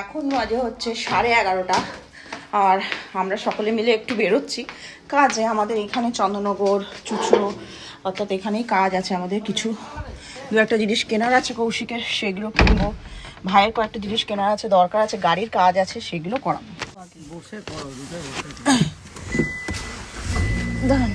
এখন বাজে হচ্ছে সাড়ে এগারোটা। আর আমরা সকলে মিলে একটু বেরোচ্ছি। কাজে আমাদের এখানে চন্দ্রনগর চুচড়ো অর্থাৎ এখানেই কাজ আছে আমাদের কিছু। দু একটা জিনিস কেনার আছে কৌশিকের সেগুলো কিনবো। ভাইয়ের কয়েকটা জিনিস কেনার আছে দরকার আছে গাড়ির কাজ আছে সেগুলো করাবো। বসে করো দুটো বসে দাঁড়ান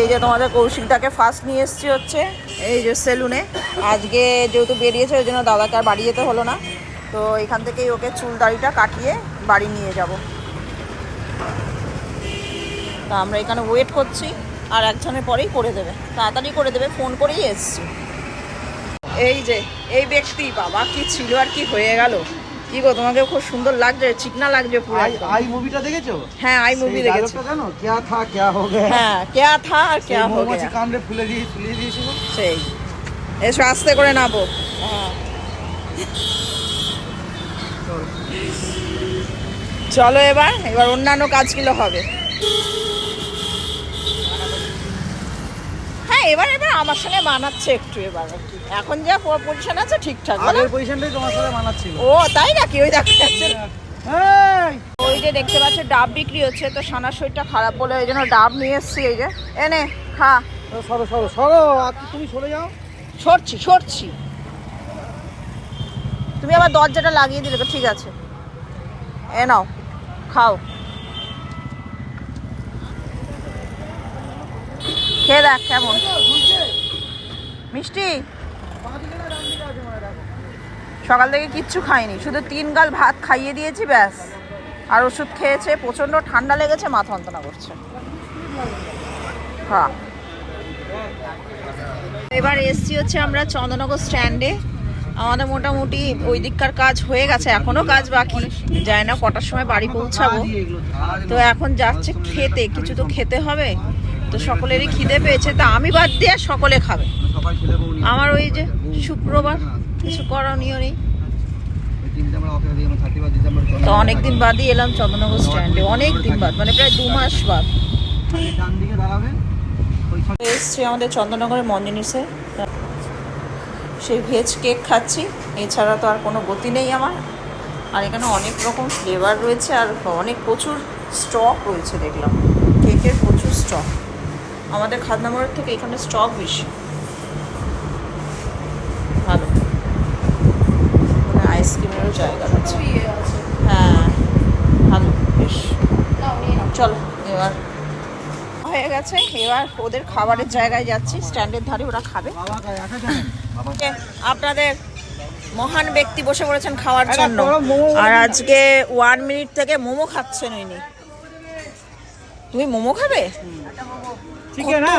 এই যে তোমাদের কৌশিকদাকে ফার্স্ট নিয়ে এসছি হচ্ছে, এই যে সেলুনে আজকে যেহেতু বেরিয়েছে, ওই জন্য দাদাকে আর বাড়ি যেতে হলো না। তো এখান থেকেই ওকে চুল দাড়িটা কাটিয়ে বাড়ি নিয়ে যাব। তা আমরা এখানে ওয়েট করছি, আর একজনের পরেই করে দেবে। তাড়াতাড়ি করে দেবে ফোন করেই এসছি। এই যে, এই ব্যক্তি বাবা, কি ছিল আর কি হয়ে গেল। কি গো তোমাকে খুব সুন্দর লাগছে চিকনা লাগছে পুরো আই মুভিটা দেখেছ? হ্যাঁ আই মুভি দেখেছি। জানো? কিয়া থা কিয়া হো গয়া? হ্যাঁ কিয়া থা আর কিয়া হো গয়া। কামড়ে ফুলে দিয়ে সেই। এসো আস্তে করে নাবো হ্যাঁ। চলো এবার এবার অন্যান্য কাজগুলো হবে। এবার এবার আমার সঙ্গে মানাচ্ছে একটু এবার আর কি। এখন যা পজিশন আছে ঠিকঠাক? আগের পজিশনটাই তোমার সাথে মানাচ্ছিল। ও তাই নাকি? ওই দেখো। ওই যে দেখতে পাচ্ছ ডাব বিক্রি হচ্ছে তো সানার শরীরটা খারাপ বলে ওই জন্য ডাব নিয়ে এসছি এই যে। এনে খা। সরো সরো সরো তুমি সরে যাও। সরছি সরছি। তুমি আবার দরজাটা লাগিয়ে দিলে তো ঠিক আছে। এ নাও খাও। খেয়ে দেখ কেমন। মিষ্টি? সকাল থেকে কিচ্ছু খাইনি, শুধু তিন গাল ভাত খাইয়ে দিয়েছি, ব্যাস। আর ওষুধ খেয়েছে, প্রচণ্ড ঠান্ডা লেগেছে, মাথা যন্ত্রণা করছে। হ্যাঁ এবার এসছি হচ্ছে আমরা চন্দননগর স্ট্যান্ডে। আমাদের মোটামুটি ওই দিককার কাজ হয়ে গেছে, এখনও কাজ বাকি। যায় না কটার সময় বাড়ি পৌঁছাবো। তো এখন যাচ্ছে খেতে, কিছু তো খেতে হবে। তো সকলেরই খিদে পেয়েছে, তা আমি বাদ দিয়ে সকলে খাবে। আমার ওই যে শুক্রবার, কিছু করণীয় নেই। তো অনেকদিন বাদই এলাম চন্দননগর স্ট্যান্ডে অনেক দিন বাদ মানে প্রায় দু মাস বাদ। এসছি আমাদের চন্দননগরের মঞ্জনিসে। সেই ভেজ কেক খাচ্ছি, এছাড়া তো আর কোনো গতি নেই আমার। আর এখানে অনেক রকম ফ্লেভার রয়েছে, আর অনেক প্রচুর স্টক রয়েছে দেখলাম। কেকের প্রচুর স্টক আমাদের খাদনামরের থেকে এখানে স্টক বেশি। ভালো। আইসক্রিমেরও জায়গা আছে। হ্যাঁ ভালো বেশ। চলো এবার। হয়ে গেছে এবার ওদের খাবারের জায়গায় যাচ্ছি স্ট্যান্ডের ধারে ওরা খাবে। আপনাদের মহান ব্যক্তি বসে পড়েছেন খাওয়ার জন্য। মোমো আর আজকে ওয়ান মিনিট থেকে মোমো খাচ্ছেন ইনি তুমি মোমো খাবে? ঠিক না?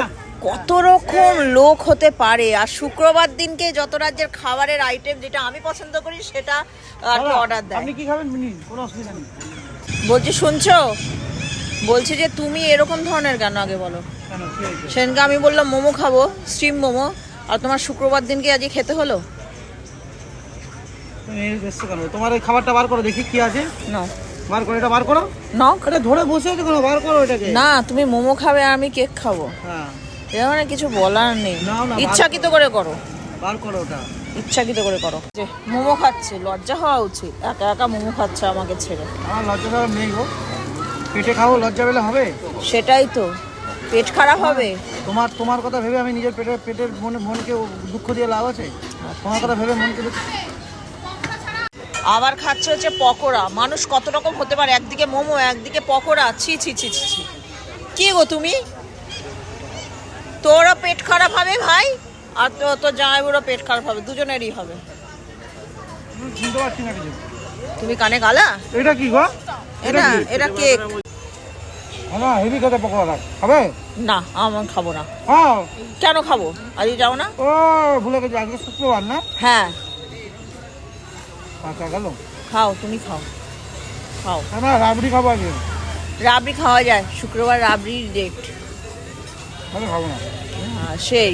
কত রকম লোক হতে পারে। আর শুক্রবার দিনকে যত রাজ্যের খাবারের আইটেম যেটা আমি পছন্দ করি সেটা আর অর্ডার দেয়। আপনি কি খাবেন? কোনো অসুবিধা নেই। বলছি শুনছো? বলছি যে তুমি এরকম ধরনের কেন আগে বলো? সেদিনকে আমি বললাম মোমো খাব স্টিম মোমো। আর তোমার শুক্রবার দিনকে আজকে খেতে হলো? তোমার এই খাবারটা বার করো দেখি কি আছে। না। বার করো এটা বার করো। নাও এটা ধরে বসে আছে কেন? বার করো এটাকে। না তুমি মোমো খাবে আর আমি কেক খাব। হ্যাঁ। এটা মানে কিছু বলার নেই। ইচ্ছাকৃত করে। করো বার করো ওটা। ইচ্ছাকৃত করে করো। যে মোমো খাচ্ছে লজ্জা হওয়া উচিত। একা একা মোমো খাচ্ছে আমাকে ছেড়ে। আমার লজ্জা খারাপ নেই গো। পেটে খাব লজ্জা পেলে হবে? সেটাই তো। পেট খারাপ হবে। তোমার তোমার কথা ভেবে আমি নিজের পেটের পেটের মনে মনকে দুঃখ দিয়ে লাভ আছে? তোমার কথা ভেবে মনকে দুঃখ আবার খাচ্ছে হচ্ছে পকোড়া। মানুষ কত রকম হতে পারে? একদিকে মোমো একদিকে পকোড়া। ছি ছি ছি ছি ছি। কি গো তুমি? তোরও পেট খারাপ হবে ভাই? আর তো তোর জামাইবুড়ো পেট খারাপ হবে। দুজনেরই হবে। তুমি কানে গালা? এটা কি গো? এটা এটা কেক। না হেভি খেতে পকোড়া খাবে? না আমার খাব না। কেন খাব? আজকে যাও না? ও ভুলে গেছি। আজকে শুক্রবার না? হ্যাঁ। আচ্ছা গেল? খাও তুমি খাও। খাও। না রাবড়ি খাব আজকে রাবড়ি খাওয়া যায় শুক্রবার রাবড়ির ডেট তাহলে খাব না। সেই।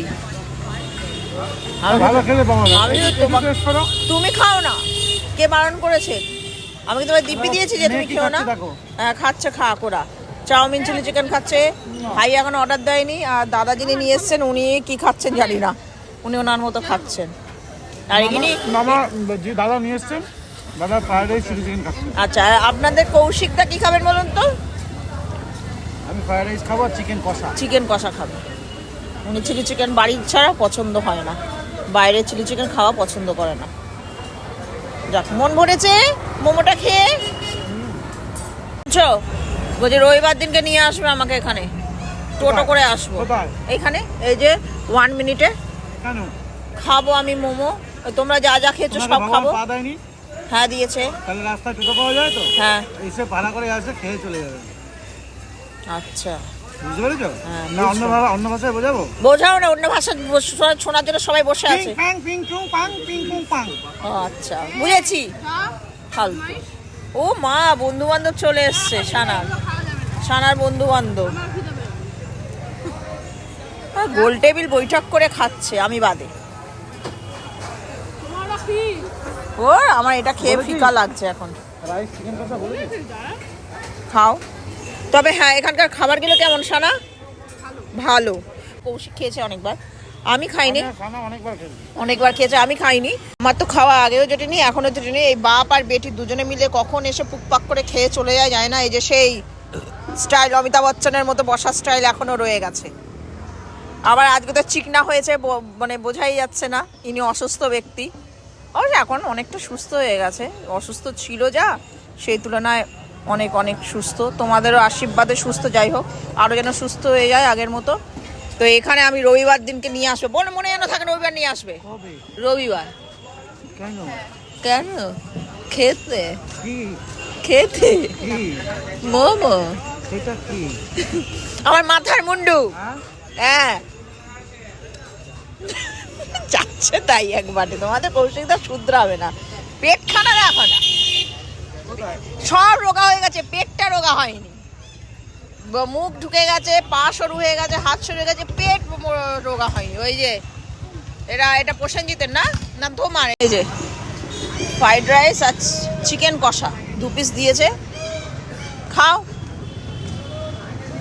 আমি ভালো খেলে পাবো না। আমি। তুমি খাও না। কে বারণ করেছে? আমি কি তোমার দিব্যি দিয়েছি যে তুমি খেও না? খাচ্ছে হ্যাঁ খাচ্ছে খা কোরা চাউমিন চিলি চিকেন খাচ্ছে। ভাই এখন অর্ডার দেয়নি। আর দাদা যিনি নিয়ে এসছেন উনি কি খাচ্ছেন জানি না। উনি ওনার মতো খাচ্ছেন। আর এখানে মামা যে দাদা নিয়ে এসছেন দাদা ফ্রাইড রাইস চিলি চিকেন খাচ্ছেন আচ্ছা আপনাদের কৌশিকদা কি খাবেন বলুন তো? আমি ফ্রাইড রাইস খাব চিকেন কষা। চিকেন কষা খাবে। উনি চিলি চিকেন বাড়ির ছাড়া পছন্দ হয় না। বাইরে চিলি চিকেন খাওয়া পছন্দ করে না। যাক মন ভরেছে মোমোটা খেয়ে? বুঝছ বলছি রবিবার দিনকে নিয়ে আসবে আমাকে এখানে। টোটো করে আসব। এখানে এই যে ওয়ান মিনিটে খাব আমি মোমো। তোমরা যা যা খেয়েছো সব খাব। হ্যাঁ দিয়েছে। তাহলে রাস্তায় টোটো পাওয়া যায় তো? হ্যাঁ। এসে ভাড়া করে আসে খেয়ে চলে যাবে। আচ্ছা। বুঝতে পেরেছ? হ্যাঁ, না অন্য ভাষা অন্য ভাষায় বোঝাবো? বোঝাও না অন্য ভাষা বস- শোনার জন্য সবাই বসে আছে। পাং পিং চুং পাং পিং পুং পাং। ও, আচ্ছা। বুঝেছি। ফালতু। ও মা বন্ধু বান্ধব চলে এসছে সানার সানার বন্ধু বান্ধব গোল টেবিল বৈঠক করে খাচ্ছে আমি বাদে। ও আমার এটা খেয়ে? ফিকা লাগছে এখন। খাও। তবে হ্যাঁ এখানকার খাবারগুলো কেমন সানা ভালো। কৌশিক খেয়েছে অনেকবার। আমি খাইনি। অনেকবার অনেকবার খেয়েছে আমি খাইনি। আমার তো খাওয়া আগেও জেটেনি এখনও জেটেনি এই বাপ আর বেটি দুজনে মিলে কখন এসে পুকপাক করে খেয়ে চলে যায় যায় না? এই যে সেই স্টাইল অমিতাভ বচ্চনের মতো বসার স্টাইল এখনও রয়ে গেছে। আবার আজকে তো চিকনা হয়েছে ব- মানে বোঝাই যাচ্ছে না। ইনি অসুস্থ ব্যক্তি। অবশ্য এখন অনেকটা সুস্থ হয়ে গেছে। অসুস্থ ছিল যা সেই তুলনায় অনেক অনেক সুস্থ। তোমাদেরও আশীর্বাদে সুস্থ যাই হোক আরও যেন সুস্থ হয়ে যায় আগের মতো। তো এখানে আমি রবিবার দিনকে নিয়ে আসব। বোন মনে যেন থাকে রবিবার নিয়ে আসবে। রবিবার। কেন? কেন? খেতে। খেতে। মোমো। আমার মাথার মুন্ডু। হ্যাঁ? যাচ্ছে তাই একবারে। তোমাদের কৌশিকটা শুধরাবে না। পেটখানা দেখো না। সব রোগা হয়ে গেছে পেটটা রোগা হয়নি। মুখ ঢুকে গেছে পা সরু হয়ে গেছে হাত সরু হয়ে গেছে পেট রোগা হয়নি। ওই যে এটা এটা প্রসেনজিতের না? না তোমার? এই যে ফ্রাইড রাইস আর চিকেন কষা। দু পিস দিয়েছে। খাও।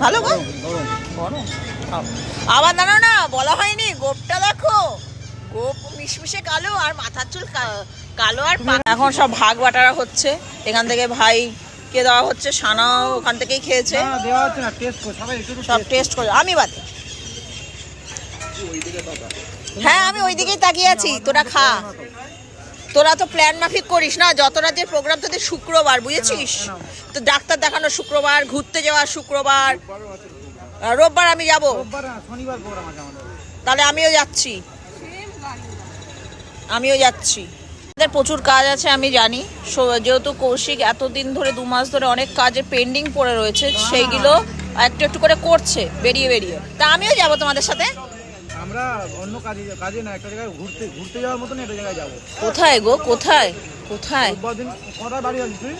ভালো গো? গরম গরম। খাও। আবার জানো না বলা হয়নি। গোপটা দেখো। গোপ মিশমিশে কালো আর মাথার চুল কালো আর এখন সব ভাগ বাটারা হচ্ছে। এখান থেকে ভাই কে দেওয়া হচ্ছে সানাও ওখান থেকেই খেয়েছে। সব টেস্ট করে আমি বাদে। হ্যাঁ আমি ওই দিকেই তাকিয়ে আছি। তোরা খা। তোরা তো প্ল্যান মাফিক করিস না। যত রাজ্যের প্রোগ্রাম তোদের শুক্রবার বুঝেছিস? তো ডাক্তার দেখানো শুক্রবার ঘুরতে যাওয়া শুক্রবার। রোববার আমি যাব। তাহলে আমিও যাচ্ছি। আমিও যাচ্ছি। আমাদের প্রচুর কাজ আছে আমি জানি। যেহেতু কৌশিক এতদিন ধরে দু মাস ধরে অনেক কাজে পেন্ডিং পড়ে রয়েছে সেইগুলো একটু একটু করে করছে বেরিয়ে বেরিয়ে। তা আমিও যাব তোমাদের সাথে। আমরা অন্য কাজে কাজে না একটা জায়গায় ঘুরতে ঘুরতে যাওয়ার মতন একটা জায়গায় যাব। কোথায় গো কোথায়? কোথায়? দিন বাড়ি আসবি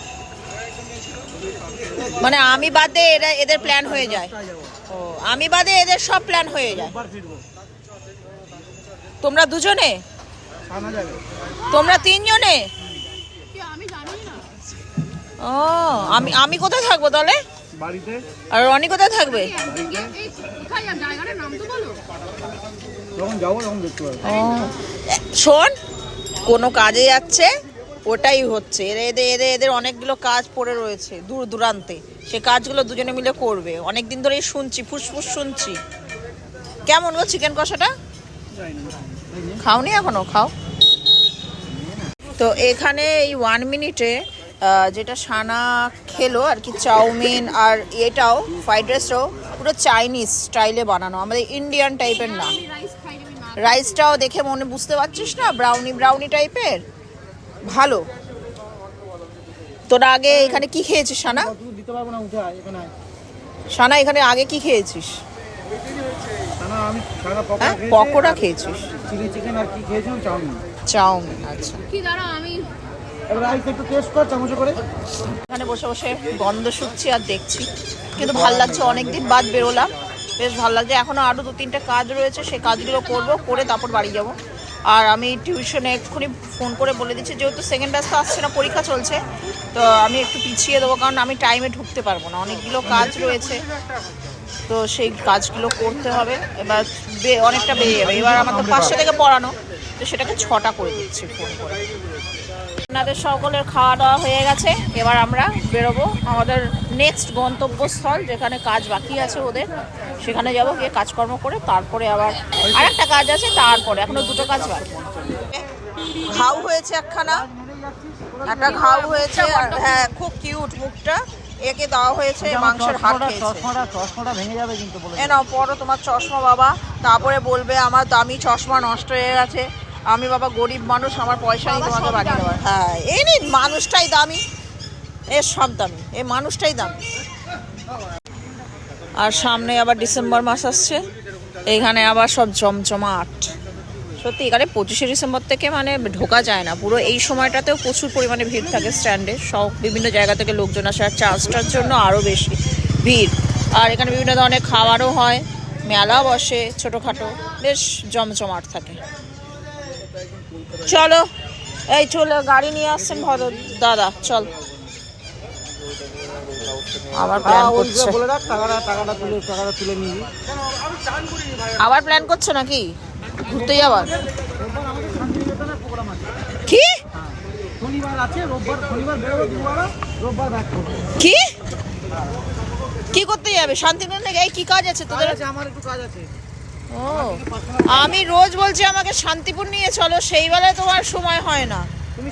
মানে আমি বাদে এরা এদের প্ল্যান হয়ে যায়। ও আমি বাদে এদের সব প্ল্যান হয়ে যায়। তোমরা দুজনে? তোমরা তিনজনে? ও আমি আমি কোথায় থাকব তাহলে? বাড়িতে? আর রনি কোথায় থাকবে? শোন কোনো কাজে যাচ্ছে ওটাই হচ্ছে। এদের এদের এদের এদের অনেকগুলো কাজ পড়ে রয়েছে দূর দূরান্তে। সে কাজগুলো দুজনে মিলে করবে। অনেক দিন ধরেই শুনছি ফুসফুস শুনছি। কেমন গো চিকেন কষাটা? খাওনি এখনও? খাও। তো এখানে এই ওয়ান মিনিটে যেটা সানা খেলো আর কি, চাউমিন আর এটাও ফ্রাইড রাইসটাও পুরো চাইনিজ স্টাইলে বানানো। আমাদের ইন্ডিয়ান টাইপের না। রাইসটাও দেখে মনে, বুঝতে পারছিস না? ব্রাউনি ব্রাউনি টাইপের ভালো। তোরা আগে এখানে কি খেয়েছিস, সানা। সানা, এখানে আগে কি খেয়েছিস? হ্যাঁ? পকোড়া খেয়েছিস? চিলি চিকেন আর কি খেয়েছিলাম? চাউমিন। চাউমিন আচ্ছা। কি দাঁড়া আমি এবার রাইস একটু টেস্ট কর চামচে করে। এখানে বসে বসে গন্ধ শুকছি আর দেখছি। কিন্তু ভালো লাগছে অনেকদিন বাদ বেরোলাম। বেশ ভালো লাগছে। এখনও আরও দু তিনটে কাজ রয়েছে সেই কাজগুলো করব করে তারপর বাড়ি যাব। আর আমি টিউশনে এক্ষুনি ফোন করে বলে দিচ্ছি যেহেতু সেকেন্ড ব্যাচ তো আসছে না পরীক্ষা চলছে তো আমি একটু পিছিয়ে দেবো কারণ আমি টাইমে ঢুকতে পারব না। অনেকগুলো কাজ রয়েছে। তো সেই কাজগুলো করতে হবে। এবার অনেকটা বেরিয়ে যাবে। এবার আমার তো পাঁচশো থেকে পড়ানো। তো সেটাকে ছটা করে দিচ্ছি ফোন করে। আপনাদের সকলের খাওয়া দাওয়া হয়ে গেছে। এবার আমরা বেরোবো আমাদের নেক্সট গন্তব্যস্থল, যেখানে কাজ বাকি আছে ওদের। সেখানে যাব গিয়ে কাজকর্ম করে, তারপরে আবার আর একটা কাজ আছে, তারপরে। এখনও দুটো কাজ বাকি। ঘাউ হয়েছে একখানা। একটা ঘাউ হয়েছে হ্যাঁ খুব কিউট মুখটা। একে দেওয়া হয়েছে মাংসের হাড় চশমাটা ভেঙে যাবে কিন্তু বলে এ নাও পরো তোমার চশমা বাবা। তারপরে বলবে আমার দামি চশমা নষ্ট হয়ে গেছে। আমি বাবা গরিব মানুষ আমার পয়সা নেই তোমাকে বানিয়ে দেওয়ার। হ্যাঁ এই নিন মানুষটাই দামি। এর সব দামি এই মানুষটাই দামি। আর সামনে আবার ডিসেম্বর মাস আসছে। এইখানে আবার সব জমজমাট। সত্যি এখানে পঁচিশে ডিসেম্বর থেকে মানে ঢোকা যায় না। পুরো এই সময়টাতেও প্রচুর পরিমাণে ভিড় থাকে স্ট্যান্ডে সব বিভিন্ন জায়গা থেকে লোকজন আসে আর চার্জটার জন্য আরও বেশি ভিড়। আর এখানে বিভিন্ন ধরনের খাবারও হয় মেলা বসে ছোটোখাটো বেশ জমজমাট থাকে। চলো এই চলো গাড়ি নিয়ে আসছেন ভদ্র দাদা চল। আবার প্ল্যান করছে। আবার প্ল্যান করছ নাকি? ঘুরতে যাবার আছে কি কি? কি করতে যাবে? শান্তিনিকেতন থেকে এই কি কাজ আছে তোদের? আমার একটু কাজ আছে। ও আমি রোজ বলছি আমাকে শান্তিপুর নিয়ে চলো সেই বেলায় তোমার সময় হয় না। তুমি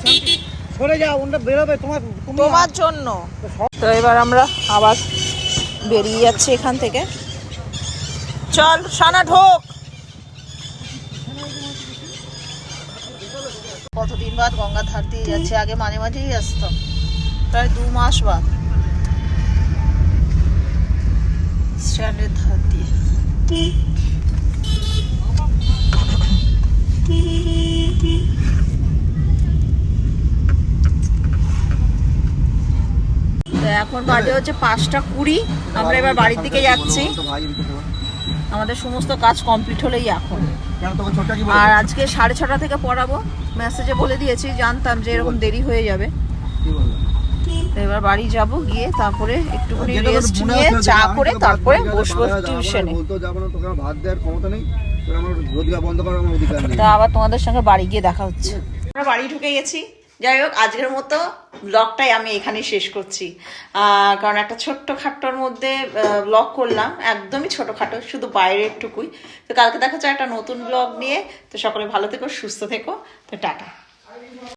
সরে যাও ওনটা বেরোবে তোমার তোমার জন্য। তো এবার আমরা আবার বেরিয়ে যাচ্ছি এখান থেকে। চল সানা ঢোক! কতদিন বাদ গঙ্গা ধার দিয়ে যাচ্ছে? আগে মাঝে মাঝেই আসতাম প্রায় দু মাস বাদ। স্ট্যান্ডের ধার দিয়ে। এখন বাজে হচ্ছে পাঁচটা কুড়ি। আমরা এবার বাড়ির দিকে যাচ্ছি। আমাদের সমস্ত কাজ কমপ্লিট হলেই এখন। আর আজকে সাড়ে ছটা থেকে পড়াবো। মেসেজে বলে দিয়েছি জানতাম যে এরকম দেরি হয়ে যাবে। কি বলব এবার বাড়ি যাব গিয়ে তারপরে একটুখানি রেস্ট নিয়ে চা করে তারপরে বসবো টিউশনে তা আবার তোমাদের সঙ্গে বাড়ি গিয়ে দেখা হচ্ছে। আমরা বাড়ি ঢুকে গেছি। যাই হোক, আজকের মতো ব্লগটাই আমি এখানেই শেষ করছি। কারণ একটা ছোট্ট খাট্টোর মধ্যে ব্লগ করলাম, একদমই ছোটোখাটো, শুধু বাইরে একটুকুই তো কালকে দেখা যায় একটা নতুন ব্লগ নিয়ে। তো সকলে ভালো থেকো, সুস্থ থেকো। তো টাটা।